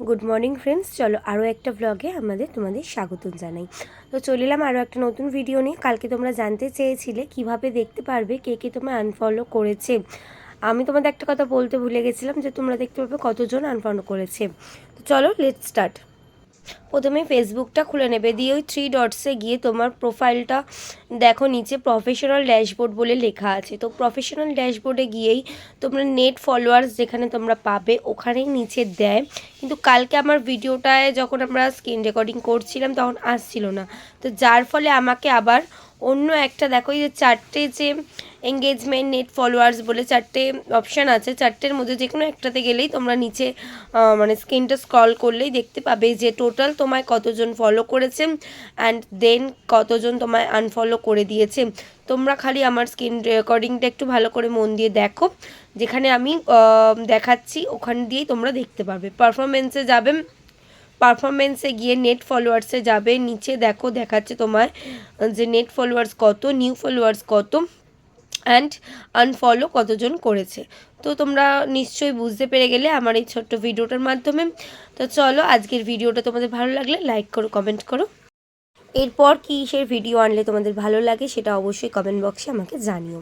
Good morning friends চলো আরও একটা ব্লগে আমাদের তোমাদের স্বাগত জানাই। তো চলিলাম আরও একটা নতুন ভিডিও নিয়ে। কালকে তোমরা জানতে চেয়েছিলে কীভাবে দেখতে পারবে কে কে তোমার আনফলো করেছে। আমি তোমাদের একটা কথা বলতে ভুলে গেছিলাম যে তোমরা দেখতে পাবে কতজন আনফলো করেছে। তো চলো লেট স্টার্ট প্রথমে ফেসবুকটা খুলে নেবে, দিয়ে ওই থ্রি ডটসে গিয়ে তোমার প্রোফাইলটা দেখো, নিচে প্রফেশনাল ড্যাশবোর্ড বলে লেখা আছে। তো প্রফেশনাল ড্যাশবোর্ডে গিয়েই তোমরা নেট ফলোয়ার্স যেখানে তোমরা পাবে, ওখানেই নিচে দেয়। কিন্তু কালকে আমার ভিডিওটায় যখন আমরা স্ক্রিন রেকর্ডিং করছিলাম, তখন আসছিল না। তো যার ফলে আমাকে আবার অন্য একটা, দেখো এই যে চারটে যে এঙ্গেজমেন্ট নেট ফলোয়ার্স বলে চারটে অপশান আছে। চারটের মধ্যে যে কোনো একটাতে গেলেই তোমরা নিচে মানে স্ক্রিনটা স্ক্রল করলেই দেখতে পাবে যে টোটাল তোমায় কতজন ফলো করেছে অ্যান্ড দেন কতজন তোমায় আনফলো করে দিয়েছে। তোমরা খালি আমার স্ক্রিন রেকর্ডিংটা একটু ভালো করে মন দিয়ে দেখো। যেখানে আমি দেখাচ্ছি, ওখান দিয়েই তোমরা দেখতে পারবে পারফরমেন্সে যাবে পারফরমেন্সে গিয়ে নেট ফলোয়ার্সে যাবে, নিচে দেখো, দেখাচ্ছে তোমায় যে নেট ফলোয়ার্স কত নিউ ফলোয়ার্স কত। অ্যান্ড আনফলো কতজন করেছে। তো তোমরা নিশ্চয়ই বুঝতে পেরে গেলে আমার এই ছোট্ট ভিডিওটার মাধ্যমে। তো চলো আজকের ভিডিওটা তোমাদের ভালো লাগলে লাইক করো কমেন্ট করো। এরপর কী সে ভিডিও আনলে তোমাদের ভালো লাগে সেটা অবশ্যই কমেন্ট বক্সে আমাকে জানিও।